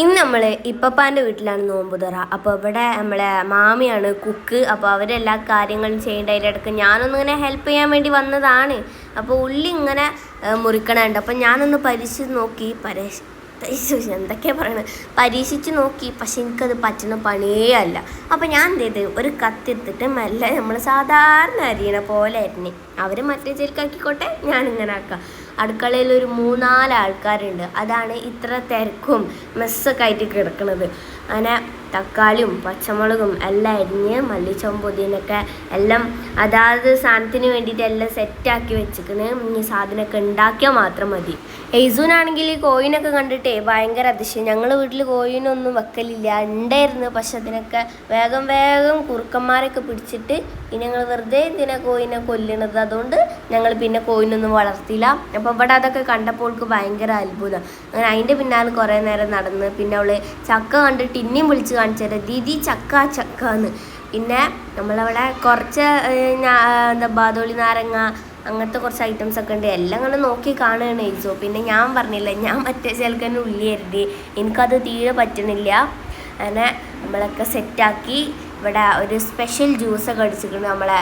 ഇന്ന് നമ്മൾ ഇപ്പപ്പാന്റെ വീട്ടിലാണ് നോമ്പ് തുറ. അപ്പോൾ ഇവിടെ നമ്മളെ മാമിയാണ് കുക്ക്. അപ്പോൾ അവരെല്ലാ കാര്യങ്ങളും ചെയ്യേണ്ട. അതിന്റെ ഞാനൊന്ന് ഇങ്ങനെ ഹെൽപ്പ് ചെയ്യാൻ വേണ്ടി വന്നതാണ്. അപ്പോൾ ഉള്ളി ഇങ്ങനെ മുറിക്കണുണ്ട്. അപ്പോൾ ഞാനൊന്ന് പരീക്ഷിച്ച് നോക്കി. പരീക്ഷ എന്തൊക്കെയാണ് എന്തൊക്കെയാ പറയണത് പരീക്ഷിച്ച് നോക്കി. പക്ഷെ എനിക്കത് പറ്റുന്ന പണിയേ അല്ല. അപ്പോൾ ഞാൻ എന്ത് ചെയ്ത്? ഒരു കത്തിത്തിട്ട് മെല്ലെ നമ്മൾ സാധാരണ അരിയണ പോലെ അരിഞ്ഞ്. അവർ മറ്റേ ചെരുക്കാക്കിക്കോട്ടെ ഞാനിങ്ങനെ ആക്കാം. അടുക്കളയിൽ ഒരു മൂന്നാൽ ആൾക്കാരുണ്ട് അതാണ് ഇത്ര തിരക്കും മെസ്സൊക്കെ ആയിട്ട് കിടക്കുന്നത് അങ്ങനെ തക്കാളിയും പച്ചമുളകും എല്ലാം അരിഞ്ഞ് മല്ലിച്ചവും പുതിനൊക്കെ എല്ലാം അതാത് സാധനത്തിന് വേണ്ടിയിട്ട് എല്ലാം സെറ്റാക്കി വെച്ചിക്കണ് ഇനി സാധനമൊക്കെ ഉണ്ടാക്കിയാൽ മാത്രം മതി. എയ്സൂനാണെങ്കിൽ ഈ കോയിനൊക്കെ കണ്ടിട്ടേ ഭയങ്കര അതിശയം. ഞങ്ങൾ വീട്ടിൽ കോയിനൊന്നും വെക്കലില്ല. ഉണ്ടായിരുന്നു. പക്ഷെ അതിനൊക്കെ വേഗം വേഗം കുറുക്കന്മാരൊക്കെ പിടിച്ചിട്ട് ഇനി ഞങ്ങൾ വെറുതെ ഇതിനെ കോയിനെ കൊല്ലണത്? അതുകൊണ്ട് ഞങ്ങൾ പിന്നെ കോയിനൊന്നും വളർത്തിയില്ല. അപ്പോൾ ഇവിടെ അതൊക്കെ കണ്ടപ്പോൾക്ക് ഭയങ്കര അത്ഭുതം. അങ്ങനെ അതിന്റെ പിന്നാലെ കുറേ നേരം നടന്ന് പിന്നെ അവൾ ചക്ക കണ്ടിട്ട് ഇനിയും വിളിച്ച് കാണിച്ചു തരാം ദീദി ചക്ക ചക്ക എന്ന് പിന്നെ നമ്മളവിടെ കുറച്ച് എന്താ ബാദോളി നാരങ്ങ അങ്ങനത്തെ കുറച്ച് ഐറ്റംസ് ഒക്കെ ഉണ്ട്. എല്ലാം അങ്ങനെ നോക്കി കാണുകയാണ് ഈസോ പിന്നെ ഞാൻ പറഞ്ഞില്ല ഞാൻ മറ്റേ ചിലക്കന്നെ ഉള്ളി അരുതി. എനിക്കത് തീരെ പറ്റണില്ല. അങ്ങനെ നമ്മളൊക്കെ സെറ്റാക്കി ഇവിടെ ഒരു സ്പെഷ്യൽ ജ്യൂസൊക്കെ അടിച്ചിട്ടുണ്ട് നമ്മളെ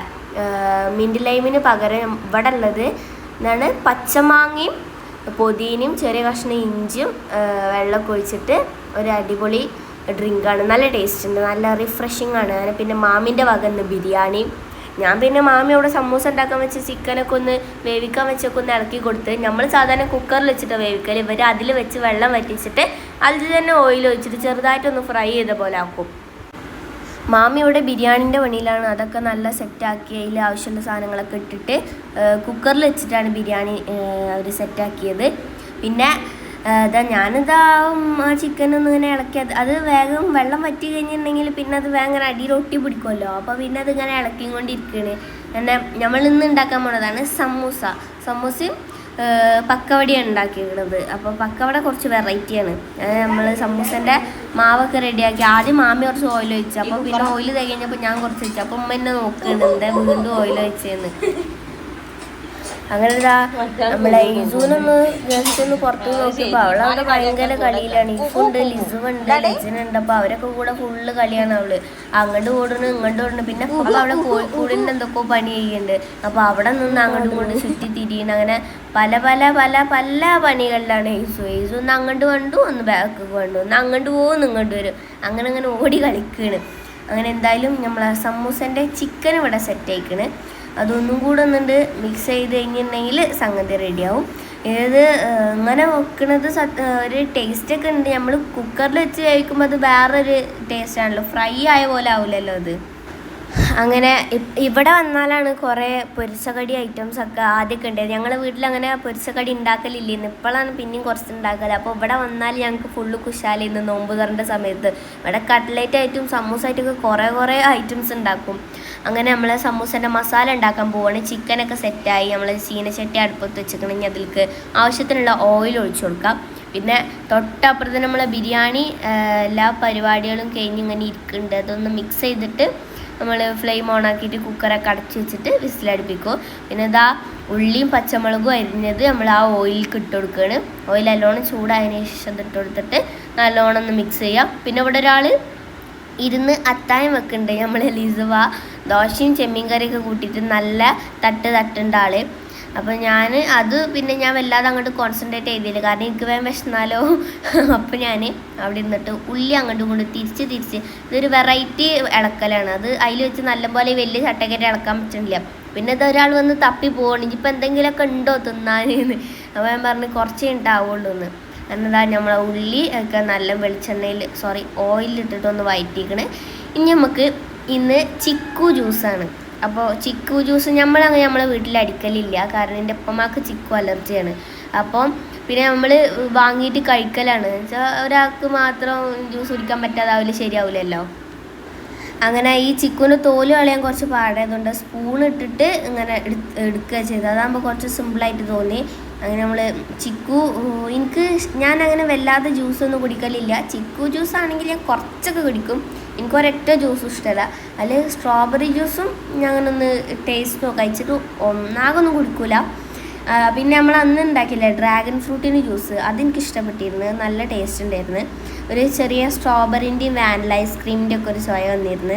മിന്റ് ലൈമിന് പകരം ഇവിടെ ഉള്ളത്. എന്താണ് പച്ചമാങ്ങയും പൊതിനയും ചെറിയ കഷ്ണം ഇഞ്ചും വെള്ളമൊക്കെ ഒഴിച്ചിട്ട് ഒരു അടിപൊളി ഡ്രിങ്കാണ്. നല്ല ടേസ്റ്റ് ഉണ്ട് നല്ല റിഫ്രഷിങ് ആണ് അങ്ങനെ പിന്നെ മാമിന്റെ വക ഇന്ന് ബിരിയാണി. ഞാൻ പിന്നെ മാമി അവിടെ സമൂസ ഉണ്ടാക്കാൻ വെച്ച് ചിക്കനൊക്കെ ഒന്ന് വേവിക്കാൻ വെച്ചൊക്കെ ഒന്ന് ഇളക്കി കൊടുത്ത് നമ്മൾ സാധാരണ കുക്കറിൽ വെച്ചിട്ട് വേവിക്കൽ ഇവർ അതിൽ വെച്ച് വെള്ളം വറ്റിച്ചിട്ട് അതിൽ തന്നെ ഓയിൽ ഒഴിച്ചിട്ട് ചെറുതായിട്ടൊന്ന് ഫ്രൈ ചെയ്ത പോലെ ആക്കും. മാമി ഇവിടെ ബിരിയാണിന്റെ പണിയിലാണ്. അതൊക്കെ നല്ല സെറ്റാക്കി അതിൽ ആവശ്യമുള്ള സാധനങ്ങളൊക്കെ ഇട്ടിട്ട് കുക്കറിൽ വെച്ചിട്ടാണ് ബിരിയാണി അവർ സെറ്റാക്കിയത് പിന്നെ ഇതാ ഞാനിതാ ചിക്കൻ ഒന്ന് ഇങ്ങനെ ഇളക്കി അത് അത് വേഗം വെള്ളം വറ്റി കഴിഞ്ഞിട്ടുണ്ടെങ്കിൽ പിന്നെ അത് വേഗം അടിയിൽ ഒട്ടി പിടിക്കുമല്ലോ. അപ്പോൾ പിന്നെ അത് ഇങ്ങനെ ഇളക്കിക്കൊണ്ടിരിക്കുകയാണ്. പിന്നെ നമ്മൾ ഇന്ന് ഉണ്ടാക്കാൻ പോണതാണ് സമൂസ. സമൂസയും പക്കവടിയാണ് ഉണ്ടാക്കിയിരിക്കുന്നത്. അപ്പോൾ പക്കവട കുറച്ച് വെറൈറ്റിയാണ് നമ്മൾ സമൂസന്റെ മാവൊക്കെ റെഡിയാക്കി ആദ്യം മാമി കുറച്ച് ഓയിൽ ഒഴിച്ചു. അപ്പോൾ പിന്നെ ഓയിൽ തികഞ്ഞപ്പോൾ ഞാൻ കുറച്ച് വെച്ചു അപ്പോൾ ഉമ്മ എന്നെ നോക്കുന്നുണ്ട് വീണ്ടും ഓയിൽ ഒഴിച്ചതെന്ന് അങ്ങനെ ഇതാ നമ്മളെ ഇസൂനൊന്ന് ജസ്റ്റ് ഒന്ന് പുറത്ത് നോക്കിയപ്പോൾ അവളവിടെ ഭയങ്കര കളിയിലാണ്. ഇസുണ്ട് ലിസുണ്ട് ലിജനുണ്ട്. അപ്പൊ അവരൊക്കെ കൂടെ ഫുള്ള് കളിയാണ് അവൾ. അങ്ങോട്ട് ഓടണ് ഇങ്ങോട്ട് ഓടണ് പിന്നെ അപ്പൊ അവിടെ കോഴിക്കോടിന്റെ എന്തൊക്കെയോ പണി ചെയ്യുന്നുണ്ട്. അപ്പൊ അവിടെ നിന്ന് അങ്ങോട്ടും കൊണ്ട് ചുറ്റി തിരിയുന്നു അങ്ങനെ പല പല പല പല പണികളിലാണ്. ഈസു ഈസു ഒന്ന് അങ്ങോട്ട് കണ്ടു ഒന്ന് ബാക്ക് കണ്ടു. ഒന്ന് അങ്ങോട്ട് പോകും ഇങ്ങോട്ട് വരും. അങ്ങനെ അങ്ങനെ ഓടി കളിക്കണ്. അങ്ങനെ എന്തായാലും നമ്മളെ സമൂസന്റെ ചിക്കൻ ഇവിടെ സെറ്റ് ആയിക്കണ്. അതൊന്നും കൂടെ ഒന്നുണ്ട്. മിക്സ് ചെയ്ത് കഴിഞ്ഞിട്ടുണ്ടെങ്കിൽ സംഗതി റെഡിയാവും ഏത് ഇങ്ങനെ വെക്കണത് സത്യ ഒരു ടേസ്റ്റ് ഒക്കെ ഉണ്ട്. നമ്മൾ കുക്കറിൽ വെച്ച് കഴിക്കുമ്പോൾ അത് വേറൊരു ടേസ്റ്റ് ആണല്ലോ. ഫ്രൈ ആയ പോലെ ആവില്ലല്ലോ അത്. അങ്ങനെ ഇവിടെ വന്നാലാണ് കുറേ പൊരിച്ചകടി ഐറ്റംസ് ഒക്കെ ആദ്യമൊക്കെ ഉണ്ടായത്. ഞങ്ങളെ വീട്ടിൽ അങ്ങനെ പൊരിച്ചകടി ഉണ്ടാക്കലില്ലേന്ന്. ഇപ്പോഴാണ് പിന്നെയും കുറച്ച് ഉണ്ടാക്കൽ. അപ്പോൾ ഇവിടെ വന്നാൽ ഞങ്ങൾക്ക് ഫുള്ള് കുശാലിന്ന് നോമ്പ് തുറന്റെ സമയത്ത്. ഇവിടെ കട്ട്ലേറ്റ് ആയിട്ടും സമൂസ ആയിട്ടൊക്കെ കുറേ കുറേ ഐറ്റംസ് ഉണ്ടാക്കും. അങ്ങനെ നമ്മൾ സമൂസന്റെ മസാല ഉണ്ടാക്കാൻ പോവാണ്. ചിക്കനൊക്കെ സെറ്റായി നമ്മൾ ചീനച്ചട്ടി അടുപ്പത്ത് വെച്ചിട്ടുണ്ടെങ്കിൽ അതിൽക്ക് ആവശ്യത്തിനുള്ള ഓയിൽ ഒഴിച്ചു കൊടുക്കാം. പിന്നെ തൊട്ടപ്പുറത്ത് നമ്മളെ ബിരിയാണി എല്ലാ പരിപാടികളും കഴിഞ്ഞ് ഇങ്ങനെ ഇരിക്കുന്നുണ്ട് അതൊന്ന് മിക്സ് ചെയ്തിട്ട് നമ്മൾ ഫ്ലെയിം ഓൺ ആക്കിയിട്ട് കുക്കറൊക്കെ അടച്ച് വെച്ചിട്ട് വിസിലടുപ്പിക്കും. പിന്നെ ഇതാ ഉള്ളിയും പച്ചമുളകും അരിഞ്ഞത് നമ്മൾ ആ ഓയിലിൽ ഇട്ട് കൊടുക്കുകയാണ് ഓയിൽ നല്ലോണം ചൂടായതിനു ശേഷം ഇട്ട് കൊടുത്തിട്ട് നല്ലോണം ഒന്ന് മിക്സ് ചെയ്യാം. പിന്നെ ഇവിടെ ഒരാൾ ഇരുന്ന് അത്തായം വെക്കുന്നുണ്ട്. നമ്മൾ ലിസുവ ദോശയും ചെമ്മീൻ കറിയൊക്കെ കൂട്ടിയിട്ട് നല്ല തട്ട് തട്ടുണ്ട് ആൾ. അപ്പോൾ ഞാൻ അത് പിന്നെ ഞാൻ വല്ലാതെ അങ്ങോട്ട് കോൺസെൻട്രേറ്റ് ചെയ്തില്ല. കാരണം എനിക്ക് വേഗം വിശന്നാലോ? അപ്പോൾ ഞാൻ അവിടെ ഇരുന്നിട്ട് ഉള്ളി അങ്ങോട്ടും ഇങ്ങോട്ട് തിരിച്ച് തിരിച്ച് ഇതൊരു വെറൈറ്റി ഇളക്കലാണ്. അത് അതിൽ വെച്ച് നല്ലപോലെ വലിയ ചട്ടക്കറ്റ് ഇളക്കാൻ പറ്റുന്നില്ല പിന്നെ ഇത് ഒരാൾ വന്ന് തപ്പി പോകണം ഇനിയിപ്പോൾ എന്തെങ്കിലുമൊക്കെ ഉണ്ടോ തിന്നാനെന്ന് അപ്പോൾ ഞാൻ പറഞ്ഞു കുറച്ചേ ഉണ്ടാവുള്ളൂ എന്ന്. എന്നതാ നമ്മളെ ഉള്ളി ഒക്കെ നല്ല വെളിച്ചെണ്ണയിൽ സോറി ഓയിലിട്ടിട്ടൊന്ന് വയറ്റിക്കണേ. ഇനി നമുക്ക് ഇന്ന് ചിക്കു ജ്യൂസാണ് അപ്പോൾ ചിക്കു ജ്യൂസ് നമ്മളങ്ങനെ നമ്മളെ വീട്ടിൽ അടിക്കലില്ല. കാരണം എന്റെ അപ്പമാക്ക് ചിക്കു അലർജിയാണ്. അപ്പം പിന്നെ നമ്മൾ വാങ്ങിയിട്ട് കഴിക്കലാണ്. വെച്ചാൽ ഒരാൾക്ക് മാത്രം ജ്യൂസ് കുടിക്കാൻ പറ്റാതാവില്ല ശരിയാവില്ലല്ലോ അങ്ങനെ ഈ ചിക്കുവിന്റെ തോൽ കളയാൻ കുറച്ച് പാടായതുകൊണ്ട് സ്പൂൺ ഇട്ടിട്ട് ഇങ്ങനെ എടു- എടുക്കുക ചെയ്തത്. അതാകുമ്പോൾ കുറച്ച് സിമ്പിളായിട്ട് തോന്നി. അങ്ങനെ നമ്മൾ ചിക്കു എനിക്ക് ഞാൻ അങ്ങനെ വല്ലാതെ ജ്യൂസൊന്നും കുടിക്കലില്ല. ചിക്കു ജ്യൂസ് ആണെങ്കിൽ ഞാൻ കുറച്ചൊക്കെ കുടിക്കും. എനിക്ക് ഒരൊറ്റ ജ്യൂസും ഇഷ്ടമല്ല അതിൽ സ്ട്രോബെറി ജ്യൂസും ഞാൻ അങ്ങനൊന്ന് ടേസ്റ്റ് കഴിച്ചിട്ട് ഒന്നാകൊന്നും കുടിക്കൂല. പിന്നെ നമ്മൾ അന്ന് ഉണ്ടാക്കില്ലേ ഡ്രാഗൺ ഫ്രൂട്ടിന് ജ്യൂസ് അതെനിക്ക് ഇഷ്ടപ്പെട്ടിരുന്നു നല്ല ടേസ്റ്റ് ഉണ്ടായിരുന്നു. ഒരു ചെറിയ സ്ട്രോബെറിന്റെയും വാനില ഐസ്ക്രീമിന്റെ ഒക്കെ ഒരു സ്വയം വന്നിരുന്നു.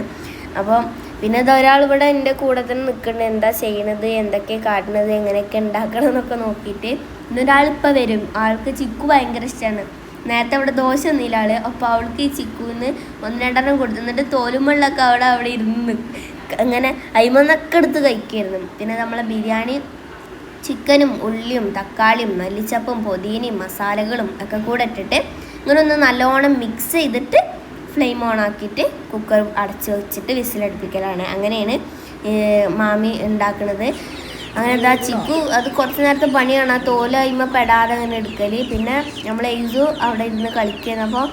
അപ്പോൾ പിന്നെ ഇത് ഒരാൾ ഇവിടെ എന്റെ കൂടെ തന്നെ നിൽക്കുന്നത് എന്താ ചെയ്യണത്? എന്തൊക്കെ കാട്ടണത് എങ്ങനെയൊക്കെ ഉണ്ടാക്കണം എന്നൊക്കെ നോക്കിയിട്ട് ഇന്നൊരാളിപ്പോൾ വരും. ആൾക്ക് ചിക്കു ഭയങ്കര ഇഷ്ടമാണ് നേരത്തെ അവിടെ ദോശ ഒന്നില്ല ആൾ. അപ്പോൾ അവൾക്ക് ഈ ചിക്കുന്ന് ഒന്ന് രണ്ടെണ്ണം കൊടുത്തു. എന്നിട്ട് തോലുമ്പള്ളൊക്കെ അവിടെ അവിടെ ഇരുന്ന് അങ്ങനെ അയിമന്നൊക്കെ എടുത്ത് കഴിക്കായിരുന്നു പിന്നെ നമ്മളെ ബിരിയാണി ചിക്കനും ഉള്ളിയും തക്കാളിയും മല്ലിച്ചപ്പും പൊതിനയും മസാലകളും ഒക്കെ കൂടെ ഇട്ടിട്ട് ഇങ്ങനെ ഒന്ന് നല്ലോണം മിക്സ് ചെയ്തിട്ട് ഫ്ലെയിം ഓൺ ആക്കിയിട്ട് കുക്കർ അടച്ച് വെച്ചിട്ട് വിസിലടുപ്പിക്കലാണ്. അങ്ങനെയാണ് മാമി ഉണ്ടാക്കുന്നത് അങ്ങനെ എന്താ ചിക്കു അത് കുറച്ച് നേരത്തെ പണിയാണ്. ആ തോലായ്മ പെടാതെ അങ്ങനെ എടുക്കൽ. പിന്നെ നമ്മൾ എയ്സു അവിടെ ഇരുന്ന് കളിക്കുന്നത് അപ്പോൾ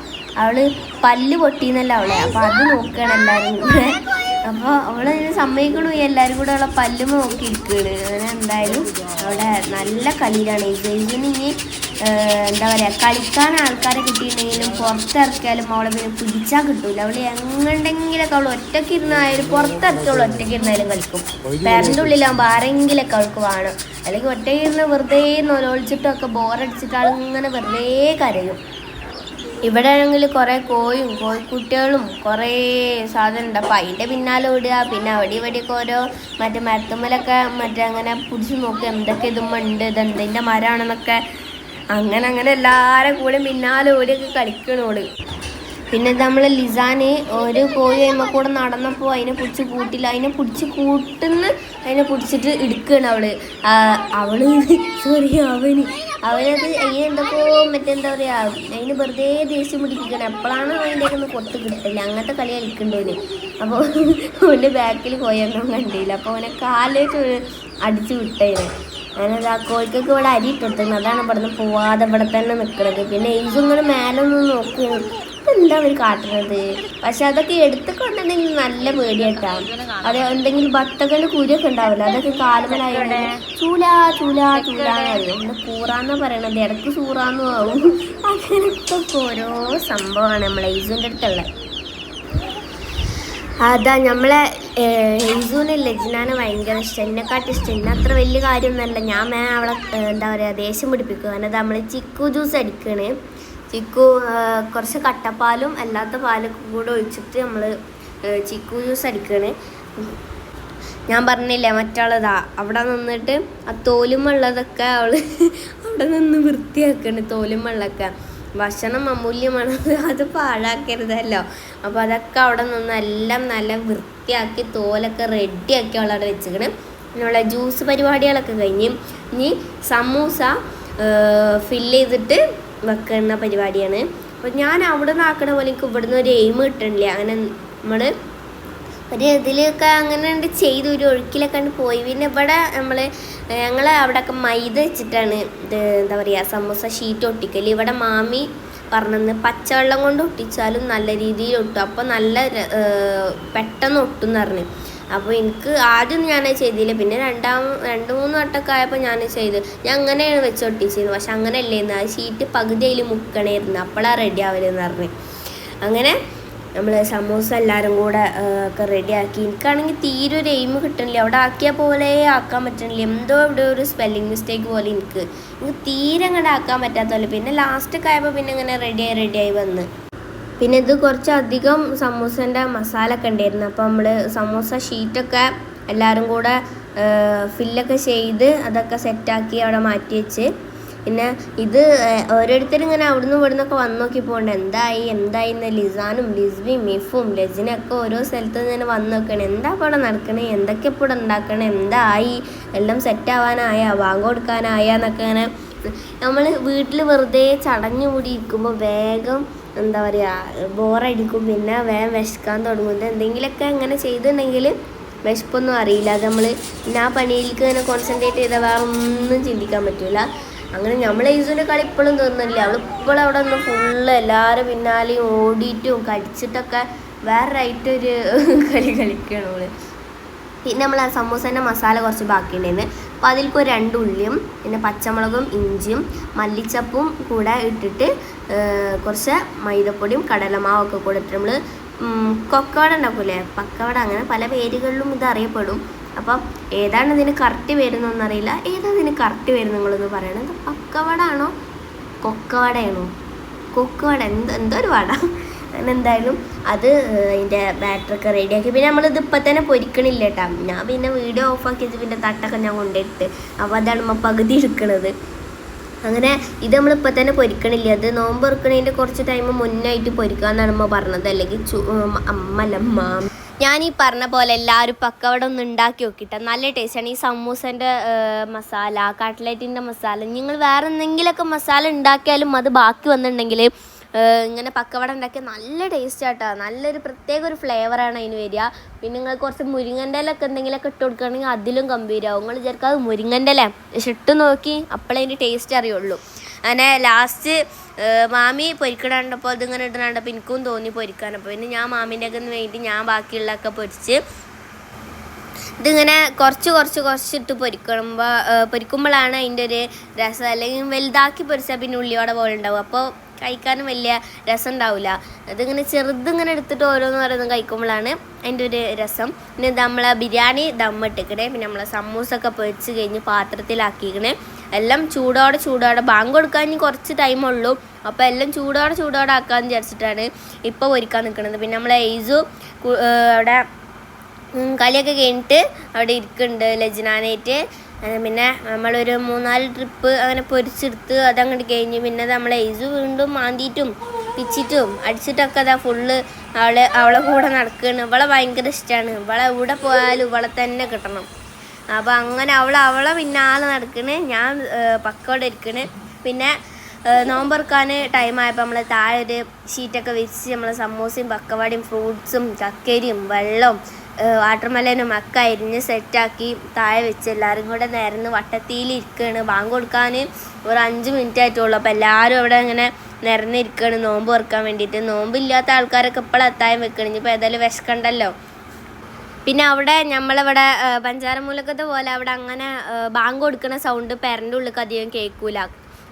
അവൾ പല്ല് പൊട്ടിന്നല്ല അവളെ. അപ്പോൾ അത് നോക്കുകയാണ് എല്ലാവരും കൂടെ. അപ്പോൾ അവൾ സമ്മതിക്കണു. എല്ലാവരും കൂടെ അവളെ പല്ലുമ നോക്കി ഇരിക്കുകയാണ് അങ്ങനെ എന്തായാലും അവിടെ നല്ല കളിയിലാണ്. ഇതിന് ഇനി ഏഹ്, എന്താ പറയുക കളിക്കാൻ ആൾക്കാരെ കിട്ടിയിട്ടുണ്ടെങ്കിലും പുറത്തിറക്കിയാലും അവളെ പിന്നെ പിടിച്ചാൽ കിട്ടൂല. അവൾ ഒറ്റയ്ക്ക് ഇരുന്നായാലും പുറത്തിറക്കിയവൾ ഒറ്റയ്ക്ക് ഇരുന്നാലും കളിക്കും. പേരന്റെ ഉള്ളിലാകുമ്പോൾ ആരെങ്കിലൊക്കെ അവൾക്ക് വേണം. അല്ലെങ്കിൽ ഒറ്റയ്ക്ക് ഇരുന്ന് വെറുതെ നൊലോളിച്ചിട്ടൊക്കെ ബോറടിച്ചിട്ട് ആൾ ഇങ്ങനെ വെറുതെ കരയും. ഇവിടെ ആണെങ്കിൽ കുറേ കോയും കോഴിക്കുട്ടികളും കുറേ സാധനം ഉണ്ട് അപ്പം അതിന്റെ പിന്നാലെ ഓടുക പിന്നെ അവിടെ ഇവിടെയൊക്കെ ഓരോ മറ്റേ മരത്തുമ്മലൊക്കെ മറ്റേ അങ്ങനെ പിടിച്ച് നോക്കുക. എന്തൊക്കെ ഇതും ഉണ്ട് ഇത് എന്തിന്റെ മരമാണെന്നൊക്കെ അങ്ങനെ അങ്ങനെ എല്ലാവരും കൂടെ പിന്നാലെ ഓടിയൊക്കെ കളിക്കണോൾ പിന്നെ നമ്മൾ ലിസാന് ഒരു കോഴി കഴിയുമ്പോൾ കൂടെ നടന്നപ്പോൾ അതിനെ പിടിച്ച് കൂട്ടില്ല. അതിനെ പിടിച്ച് കൂട്ടുന്ന അതിനെ പിടിച്ചിട്ട് എടുക്കുകയാണ് അവൾ. അവൾ സോറി അവന്. അവനത് അതിന് എന്തൊക്കെയോ മറ്റെന്താ പറയാ അതിന് വെറുതെ ദേഷ്യം പിടിപ്പിക്കണം. എപ്പോഴാണ് അതിന്റെ ഒന്ന് കൊത്ത് കിട്ടില്ല അങ്ങനത്തെ കളി കളിക്കണ്ടോന് അപ്പോൾ അവന്റെ ബാക്കിൽ പോയൊന്നും കണ്ടില്ല. അപ്പോൾ അവനെ കാലേക്ക് അടിച്ചു വിട്ടേനെ. ആ കോഴിക്കൊക്കെ ഇവിടെ അരി ഇട്ടിട്ടുണ്ട്. അതാണ് ഇവിടെ നിന്ന് പോവാതെ ഇവിടെ തന്നെ നിൽക്കുന്നത് പിന്നെ ഇങ്ങനെ മേലെ ഒന്ന് നോക്കുകയാണ് എന്താ അവർ കാട്ടുന്നത് പക്ഷെ അതൊക്കെ എടുത്തിട്ടുണ്ടെങ്കിൽ നല്ല പേടിയായിട്ടാ. അത് എന്തെങ്കിലും ബത്തകന് കുരുയൊക്കെ ഉണ്ടാവില്ല? അതൊക്കെ കാലുകളായിട്ട് ചൂല ചൂല ചൂല ഒന്ന് കൂറാന്നാ പറയണത്. ഇടയ്ക്ക് ചൂറാന്നും ആവും. അങ്ങനത്തെ ഓരോ സംഭവമാണ് നമ്മളെ ഈസുവിന്റെ അടുത്തുള്ളത് അതാ നമ്മളെ ഹെയ്സൂന് ലജ്നാനെ ഭയങ്കര ഇഷ്ടം. എന്നെക്കാട്ടും ഇഷ്ടം. എന്നെ അത്ര വലിയ കാര്യമൊന്നുമല്ല. ഞാൻ മേ അവളെ എന്താ പറയുക ദേഷ്യം പിടിപ്പിക്കുക എന്നത് നമ്മൾ ചിക്കു ജ്യൂസ് അടിക്കണ്. ചിക്കു കുറച്ച് കട്ടപ്പാലും അല്ലാത്ത പാലൊക്കെ കൂടെ ഒഴിച്ചിട്ട് നമ്മൾ ചിക്കു ജ്യൂസ് അടിക്കണ്. ഞാൻ പറഞ്ഞില്ലേ മറ്റാളതാ അവിടെ നിന്നിട്ട് ആ തോലുമുള്ളതൊക്കെ അവൾ അവിടെ നിന്ന് വൃത്തിയാക്കണ് തോലുമുള്ളൊക്കെ ഭക്ഷണം അമൂല്യമാണ്. അത് പാഴാക്കരുതല്ലോ. അപ്പോൾ അതൊക്കെ അവിടെ നിന്ന് എല്ലാം നല്ല വൃത്തിയാക്കി തോലൊക്കെ റെഡിയാക്കി അവിടെ വെച്ചിക്കണ് പിന്നെയുള്ള ജ്യൂസ് പരിപാടികളൊക്കെ കഴിഞ്ഞ് ഇനി സമൂസ ഫില്ല് ചെയ്തിട്ട് വെക്കുന്ന പരിപാടിയാണ്. അപ്പോൾ ഞാൻ അവിടെ നിന്ന് ആക്കണ പോലെ എനിക്ക് ഇവിടുന്ന് ഒരു എയിം കിട്ടണില്ല. അങ്ങനെ നമ്മൾ ഒരു ഇതിലൊക്കെ അങ്ങനെ ഉണ്ട് ചെയ്തു ഒരു ഒഴുക്കിലൊക്കെ ഉണ്ട് പോയി. പിന്നെ ഇവിടെ നമ്മൾ ഞങ്ങൾ അവിടെയൊക്കെ മൈദ വെച്ചിട്ടാണ് ഇത് എന്താ പറയുക സമൂസ ഷീറ്റ് ഒട്ടിക്കൽ ഇവിടെ മാമി പറഞ്ഞത് പച്ചവെള്ളം കൊണ്ട് ഒട്ടിച്ചാലും നല്ല രീതിയിൽ ഒട്ടും. അപ്പോൾ നല്ല പെട്ടെന്ന് ഒട്ടും എന്ന് പറഞ്ഞു. അപ്പോൾ എനിക്ക് ആദ്യം ഞാൻ ചെയ്തില്ല. പിന്നെ രണ്ടാം രണ്ട് മൂന്ന് വട്ടമൊക്കെ ആയപ്പോൾ ഞാൻ ചെയ്ത്. ഞാൻ അങ്ങനെയാണ് വെച്ച് ഒട്ടിച്ചിരുന്നത്. പക്ഷെ അങ്ങനെയല്ലേന്ന് ആ ഷീറ്റ് പകുതിയിൽ മുക്കണേ മുക്കണേരുന്നു അപ്പോഴാണ് റെഡി ആവലെന്ന് പറഞ്ഞു. അങ്ങനെ നമ്മൾ സമൂസ എല്ലാവരും കൂടെ ഒക്കെ റെഡിയാക്കി. എനിക്കാണെങ്കിൽ തീരെ ഒരു എയിം കിട്ടണില്ല. അവിടെ ആക്കിയ പോലെ ആക്കാൻ പറ്റണില്ല. എന്തോ ഇവിടെ ഒരു സ്പെല്ലിംഗ് മിസ്റ്റേക്ക് പോലെ എനിക്ക്. എനിക്ക് തീരെ അങ്ങോട്ട് ആക്കാൻ പറ്റാത്ത പോലെ പിന്നെ ലാസ്റ്റൊക്കെ ആയപ്പോൾ പിന്നെ ഇങ്ങനെ റെഡിയായി റെഡിയായി വന്ന്. പിന്നെ ഇത് കുറച്ചധികം സമൂസന്റെ മസാല ഒക്കെ ഉണ്ടായിരുന്നു. അപ്പോൾ നമ്മൾ സമൂസ ഷീറ്റൊക്കെ എല്ലാവരും കൂടെ ഫില്ലൊക്കെ ചെയ്ത് അതൊക്കെ സെറ്റാക്കി അവിടെ മാറ്റി വെച്ച്. പിന്നെ ഇത് ഓരോരുത്തരും ഇങ്ങനെ അവിടുന്ന് ഇവിടുന്നൊക്കെ വന്ന് നോക്കി പോകണ്ട എന്തായി എന്തായി എന്ന് ലിസാനും ലിസ്ബിയും മിഫും ലജിനൊക്കെ ഓരോ സ്ഥലത്ത് നിന്ന് വന്ന് നോക്കണം. എന്താ ഇവിടെ നടക്കണേ? എന്തൊക്കെ ഇപ്പോൾ ഉണ്ടാക്കണേ? എന്തായി? എല്ലാം സെറ്റ് ആവാനായ? വാങ്ങ കൊടുക്കാനായ? എന്നൊക്കെ ഇങ്ങനെ നമ്മൾ വീട്ടിൽ വെറുതെ ചടഞ്ഞു കൂടി ഇരിക്കുമ്പോൾ വേഗം എന്താ പറയുക ബോറടിക്കും. പിന്നെ വേഗം വിശക്കാൻ തുടങ്ങും. എന്തെങ്കിലുമൊക്കെ അങ്ങനെ ചെയ്തിട്ടുണ്ടെങ്കിൽ വിശപ്പൊന്നും അറിയില്ല. അത് നമ്മൾ ആ പണിയിലേക്ക് തന്നെ കോൺസെൻട്രേറ്റ് ചെയ്താൽ വേറെ ഒന്നും ചിന്തിക്കാൻ പറ്റില്ല അങ്ങനെ നമ്മളെ ഈസുവിന്റെ കളി ഇപ്പോഴും തീർന്നില്ല. അവൾ ഇപ്പോഴും അവിടെ നിന്ന് ഫുള്ള് എല്ലാവരും പിന്നാലെയും ഓടിയിട്ടും കടിച്ചിട്ടൊക്കെ വേറൊരായിട്ട് ഒരു കളി കളിക്കുകയാണ് അവൾ പിന്നെ നമ്മൾ ആ സമൂസേന്റെ മസാല കുറച്ച് ബാക്കിയുണ്ടായിരുന്നു. അപ്പോൾ അതിൽക്ക് ഒരു രണ്ട് ഉള്ളിയും പിന്നെ പച്ചമുളകും ഇഞ്ചിയും മല്ലിച്ചപ്പും കൂടെ ഇട്ടിട്ട് കുറച്ച് മൈദപ്പൊടിയും കടലമാവും ഒക്കെ കൂടെ ഇട്ട് നമ്മൾ കൊക്കവട ഉണ്ടാക്കൂലേ? പക്കവട അങ്ങനെ പല പേരുകളിലും ഇത് അറിയപ്പെടും. അപ്പം ഏതാണ് ഇതിന് കറക്റ്റ് വരുന്നതെന്നറിയില്ല. ഏതാണ് ഇതിന് കറക്റ്റ് വരുന്ന നിങ്ങളൊന്ന് പറയണം പക്കവടാണോ കൊക്കവടയാണോ? കൊക്കവട. എന്ത് എന്തോ ഒരു വട. അങ്ങനെ എന്തായാലും അത് അതിന്റെ ബാറ്ററൊക്കെ റെഡിയാക്കി പിന്നെ നമ്മളിത് ഇപ്പം തന്നെ പൊരിക്കണില്ല കേട്ടോ. ഞാൻ പിന്നെ വീഡിയോ ഓഫാക്കി വെച്ച് പിന്നെ തട്ടൊക്കെ ഞാൻ കൊണ്ടിട്ട് അപ്പോൾ അതാണ് നമ്മൾ പകുതി എടുക്കണത്. അങ്ങനെ ഇത് നമ്മളിപ്പോൾ തന്നെ പൊരിക്കണില്ല. അത് നോമ്പ് ഇറക്കണതിന്റെ കുറച്ച് ടൈം മുന്നായിട്ട് പൊരിക്കുക എന്നാണ് അമ്മ പറഞ്ഞത്. അല്ലെങ്കിൽ ചു അമ്മല്ല ഞാൻ ഈ പറഞ്ഞ പോലെ എല്ലാവരും പക്കവട ഒന്ന് ഉണ്ടാക്കി നോക്കിയിട്ട്. നല്ല ടേസ്റ്റാണ് ഈ സമൂസന്റെ മസാല കട്ട്ലറ്റിന്റെ മസാല. നിങ്ങൾ വേറെ എന്തെങ്കിലുമൊക്കെ മസാല ഉണ്ടാക്കിയാലും അത് ബാക്കി വന്നിട്ടുണ്ടെങ്കിൽ ഇങ്ങനെ പക്കവട ഉണ്ടാക്കിയാൽ നല്ല ടേസ്റ്റ് ആട്ടോ. നല്ലൊരു പ്രത്യേക ഒരു ഫ്ലേവറാണ് അതിന് വരിക. പിന്നെ നിങ്ങൾ കുറച്ച് മുരിങ്ങന്റെ ഇലൊക്കെ എന്തെങ്കിലുമൊക്കെ ഇട്ട് കൊടുക്കുകയാണെങ്കിൽ അതിലും ഗംഭീരമാവും നിങ്ങൾ വിചാരിക്കുക അത് മുരിങ്ങന്റെ ഇല പക്ഷെ ഇട്ട് നോക്കി അപ്പോഴേ അതിന്റെ ടേസ്റ്റ് അറിയുള്ളൂ. അങ്ങനെ ലാസ്റ്റ് മാമി പൊരിക്കണണ്ടപ്പോൾ ഇതിങ്ങനെ ഇടണണ്ടപ്പോൾ എനിക്കും തോന്നി പൊരിക്കാൻ അപ്പോൾ പിന്നെ ഞാൻ മാമിന്റെ ഒക്കെ വേണ്ടി ഞാൻ ബാക്കിയുള്ളതൊക്കെ പൊരിച്ച് ഇതിങ്ങനെ കുറച്ച് കുറച്ച് കുറച്ചിട്ട് പൊരിക്കുമ്പോൾ പൊരിക്കുമ്പോഴാണ് അതിന്റെ ഒരു രസം. അല്ലെങ്കിൽ വലുതാക്കി പൊരിച്ചാൽ പിന്നെ ഉള്ളിയോടെ പോലെ ഉണ്ടാവും. അപ്പോൾ കഴിക്കാനും വലിയ രസം ഉണ്ടാവില്ല അതിങ്ങനെ ചെറുതിങ്ങനെ എടുത്തിട്ട് ഓരോന്ന് ഓരോന്ന് കഴിക്കുമ്പോഴാണ് അതിന്റെ ഒരു രസം. പിന്നെ നമ്മളെ ബിരിയാണി ദമ്മിട്ടിക്കണേ. പിന്നെ നമ്മളെ സമൂസൊക്കെ പൊരിച്ച് കഴിഞ്ഞ് പാത്രത്തിലാക്കിക്കണേ. എല്ലാം ചൂടോടെ ചൂടോടെ. ബാങ്ക് കൊടുക്കാൻ ഇനി കുറച്ച് ടൈമുള്ളൂ അപ്പോൾ എല്ലാം ചൂടോടെ ചൂടോടെ ആക്കാമെന്ന് വിചാരിച്ചിട്ടാണ് ഇപ്പോൾ ഒരുക്കാൻ നിൽക്കുന്നത് പിന്നെ നമ്മളെ എയ്സു അവിടെ കളിയൊക്കെ കഴിഞ്ഞിട്ട് അവിടെ ഇരിക്കുന്നുണ്ട് ലജ്നാനായിട്ട് പിന്നെ നമ്മളൊരു മൂന്നാൽ ട്രിപ്പ് അങ്ങനെ പൊരിച്ചെടുത്ത് അതങ്ങോട്ട് കഴിഞ്ഞ് പിന്നെ നമ്മൾ എയ്സു വീണ്ടും മാന്തിയിട്ടും പിച്ചിട്ടും അടിച്ചിട്ടൊക്കെ അതാ ഫുള്ള് അവളെ അവളെ കൂടെ നടക്കുകയാണ് ഇവളെ ഭയങ്കര ഇഷ്ടമാണ് ഇവളെ എവിടെ പോയാലും ഇവളെ തന്നെ കിട്ടണം. അപ്പോൾ അങ്ങനെ അവൾ അവളെ പിന്നാലെ നടക്കണ്. ഞാൻ പക്കോടെ ഇരിക്കണ്. പിന്നെ നോമ്പറക്കാൻ ടൈം ആയപ്പോൾ നമ്മൾ താഴെ ഒരു ഷീറ്റൊക്കെ വെച്ച് നമ്മൾ സമൂസയും പക്കവാടിയും ഫ്രൂട്ട്സും ചക്കരിയും വെള്ളവും വാട്ടർമെലനും ഒക്കെ അരിഞ്ഞ് സെറ്റാക്കി താഴെ വെച്ച് എല്ലാവരും കൂടെ നിരന്ന് വട്ടത്തിയിൽ ഇരിക്കുകയാണ് ബാങ്ക് കൊടുക്കാൻ ഒരു അഞ്ച് മിനിറ്റ് ആയിട്ടുള്ളൂ. അപ്പോൾ എല്ലാവരും അവിടെ ഇങ്ങനെ നിരന്നിരിക്കുകയാണ് നോമ്പ് ഓർക്കാൻ വേണ്ടിയിട്ട്. നോമ്പില്ലാത്ത ആൾക്കാരൊക്കെ ഇപ്പോൾ അത്തായം വെക്കണം. ഇനിയിപ്പോൾ ഏതായാലും വിശക്കണ്ടല്ലോ? പിന്നെ അവിടെ നമ്മളിവിടെ പഞ്ചാരമൂലക്കത്തെ പോലെ അവിടെ അങ്ങനെ ബാങ്ക് കൊടുക്കുന്ന സൗണ്ട് പെരന്റെ ഉള്ളിൽ അധികം കേൾക്കൂല.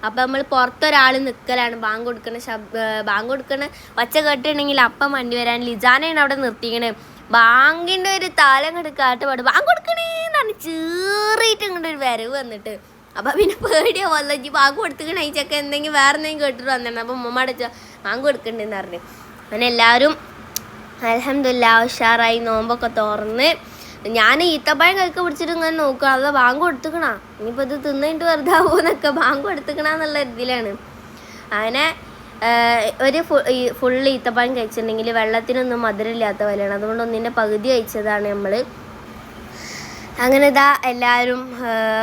അപ്പം നമ്മൾ പുറത്തൊരാൾ നിൽക്കലാണ് ബാങ്ക് കൊടുക്കുന്ന ശബ്ദ ബാങ്ക് കൊടുക്കുന്ന ഒച്ച കേട്ടിട്ടുണ്ടെങ്കിൽ അപ്പം വണ്ടി വരാൻ ലിജാനയാണ് അവിടെ നിർത്തിക്കണേ. ബാങ്കിന്റെ ഒരു താലം കണ്ട് കാട്ടുപാട് ബാങ്ക് കൊടുക്കണേന്നാണ് ചീറിയിട്ട് ഇങ്ങോട്ട് ഒരു വരവ് വന്നിട്ട്. അപ്പം പിന്നെ പേടിയോ വല്ല ബാങ്ക് കൊടുത്തിക്കണ ഈ എന്തെങ്കിലും വേറെ എന്തെങ്കിലും കേട്ടിട്ട് വന്നിട്ടുണ്ട് അപ്പം ഉമ്മ ബാങ്ക് കൊടുക്കണ്ടെന്ന് പറഞ്ഞു. അങ്ങനെ എല്ലാവരും അലഹമില്ല ഉഷാറായി നോമ്പൊക്കെ തുറന്ന്. ഞാൻ ഈത്തപ്പഴം കൈക്ക് പിടിച്ചിട്ട് ഇങ്ങനെ നോക്കുക അത് ബാങ്ക് കൊടുത്തുക്കണ. ഇനിയിപ്പോൾ ഇത് തിന്നിട്ട് വെറുതെ ആവുമെന്നൊക്കെ ബാങ്ക് കൊടുത്തുക്കണാന്നുള്ള ഇതിലാണ്. അങ്ങനെ ഒരു ഫുൾ ഈത്തപ്പഴം കഴിച്ചിട്ടുണ്ടെങ്കിൽ വെള്ളത്തിനൊന്നും മധുരമില്ലാത്ത പോലെയാണ്. അതുകൊണ്ട് ഒന്നിന്റെ പകുതി കഴിച്ചതാണ് നമ്മൾ അങ്ങനെ ഇതാ എല്ലാവരും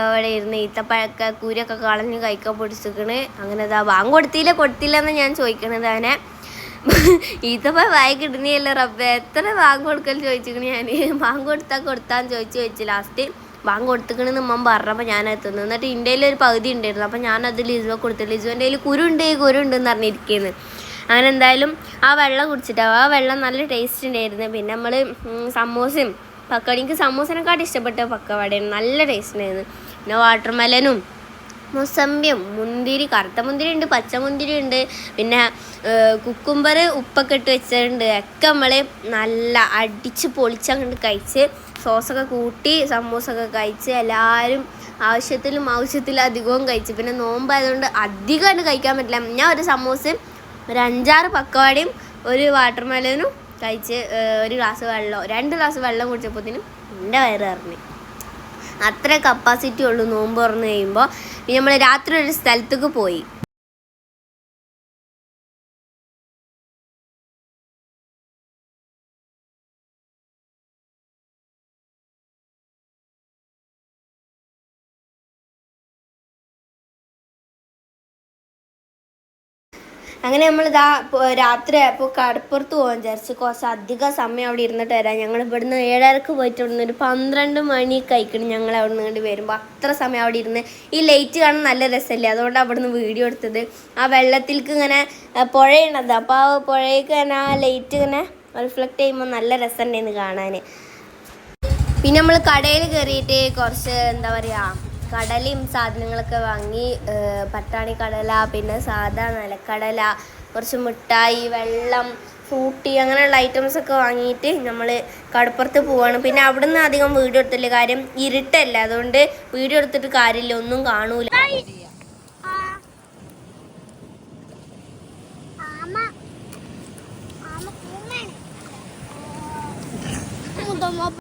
അവിടെ ഇരുന്ന് ഈത്തപ്പഴക്ക കൂരൊക്കെ കളഞ്ഞ് കഴിക്കാൻ പൊടിച്ചിക്കണ് അങ്ങനെ ഇതാ ബാങ്ക് കൊടുത്തില്ല കൊടുത്തില്ല എന്ന് ഞാൻ ചോദിക്കണത് അവനെ ഈത്തപ്പഴം വായി കിട്ടുന്നില്ല റബ്ബെ. എത്ര ബാങ്ക് കൊടുക്കൽ ചോദിച്ചിക്കണ് ഞാൻ ബാങ്ക് കൊടുത്താൽ കൊടുത്താന്ന് ചോദിച്ചു ചോദിച്ചു ലാസ്റ്റ് ബാങ്ക് കൊടുത്തിക്കണെന്ന് ഉമ്മ പറഞ്ഞപ്പോൾ ഞാൻ എത്തുന്നു എന്നിട്ട് ഇന്ത്യയിൽ ഒരു പകുതി ഉണ്ടായിരുന്നു അപ്പോൾ ഞാനത് ലിസുവ കൊടുത്തു ലിസുവിന്റെ കയ്യിൽ കുരുണ്ട് കുരുണ്ട് എന്ന് പറഞ്ഞിരിക്കുന്നത് അങ്ങനെ എന്തായാലും ആ വെള്ളം കുടിച്ചിട്ട് ആ വെള്ളം നല്ല ടേസ്റ്റ് ഉണ്ടായിരുന്നു പിന്നെ നമ്മൾ സമോസയും പക്കവട എനിക്ക് സമൂസനെക്കാട്ടും ഇഷ്ടപ്പെട്ട പക്കവടയാണ് നല്ല ടേസ്റ്റ് ഉണ്ടായിരുന്നു പിന്നെ വാട്ടർമെലനും മുസമ്പിയും മുന്തിരി കറുത്ത മുന്തിരി ഉണ്ട് പച്ച മുന്തിരി ഉണ്ട് പിന്നെ കുക്കുംബർ ഉപ്പൊക്കെ ഇട്ട് വെച്ചിട്ടുണ്ട് ഒക്കെ നമ്മൾ നല്ല അടിച്ച് പൊളിച്ചങ്ങോട്ട് കഴിച്ച് സോസൊക്കെ കൂട്ടി സമൂസൊക്കെ കഴിച്ച് എല്ലാവരും ആവശ്യത്തിലും ആവശ്യത്തിലും അധികവും കഴിച്ചു. പിന്നെ നോമ്പായതുകൊണ്ട് അധികമായിട്ട് കഴിക്കാൻ പറ്റില്ല. ഞാൻ ഒരു സമൂസയും ഒരു അഞ്ചാറ് പക്കവാടിയും ഒരു വാട്ടർ മെലനും കഴിച്ച് ഒരു ഗ്ലാസ് വെള്ളം രണ്ട് ഗ്ലാസ് വെള്ളം കുടിച്ചപ്പോഴത്തേനും എന്റെ വയറ് അറിഞ്ഞു അത്ര കപ്പാസിറ്റി ഉള്ളൂ നോമ്പ് തുറന്നു കഴിയുമ്പോൾ നമ്മൾ രാത്രി ഒരു സ്ഥലത്തേക്ക് പോയി. അങ്ങനെ നമ്മൾ ഇതാ രാത്രി ആയപ്പോൾ കടപ്പുറത്ത് പോകാൻ വിചാരിച്ചു. കുറച്ച് അധികം സമയം അവിടെ ഇരുന്നിട്ട് വരാം ഞങ്ങൾ ഇവിടുന്ന് ഏഴരക്ക് പോയിട്ട് ഇവിടുന്ന് ഒരു പന്ത്രണ്ട് മണി കഴിക്കണം ഞങ്ങൾ അവിടെ നിന്ന് കണ്ട് വരുമ്പോൾ അത്ര സമയം അവിടെ ഇരുന്ന്. ഈ ലൈറ്റ് കാണാൻ നല്ല രസമല്ലേ അതുകൊണ്ട് അവിടെ നിന്ന് വീഡിയോ എടുത്തത്. ആ വെള്ളത്തിലേക്ക് ഇങ്ങനെ പുഴയുണ്ടത് അപ്പോൾ ആ പുഴയ്ക്ക് തന്നെ ആ ലൈറ്റ് ഇങ്ങനെ റിഫ്ലക്റ്റ് ചെയ്യുമ്പോൾ നല്ല രസമുണ്ടായിരുന്നു കാണാൻ പിന്നെ നമ്മൾ കടയിൽ കയറിയിട്ട് കുറച്ച് എന്താ പറയുക കടലയും സാധനങ്ങളൊക്കെ വാങ്ങി പട്ടാണി കടല പിന്നെ സാധാ നിലക്കടല കുറച്ച് മിഠായി വെള്ളം ഫ്രൂട്ടി അങ്ങനെയുള്ള ഐറ്റംസ് ഒക്കെ വാങ്ങിയിട്ട് നമ്മൾ കടപ്പുറത്ത് പോവാണ്. പിന്നെ അവിടെ നിന്ന് അധികം വീഡിയോ എടുത്തില്ല. കാര്യം ഇരുട്ടല്ല. അതുകൊണ്ട് വീഡിയോ എടുത്തിട്ട് കാര്യമില്ല. ഒന്നും കാണൂല.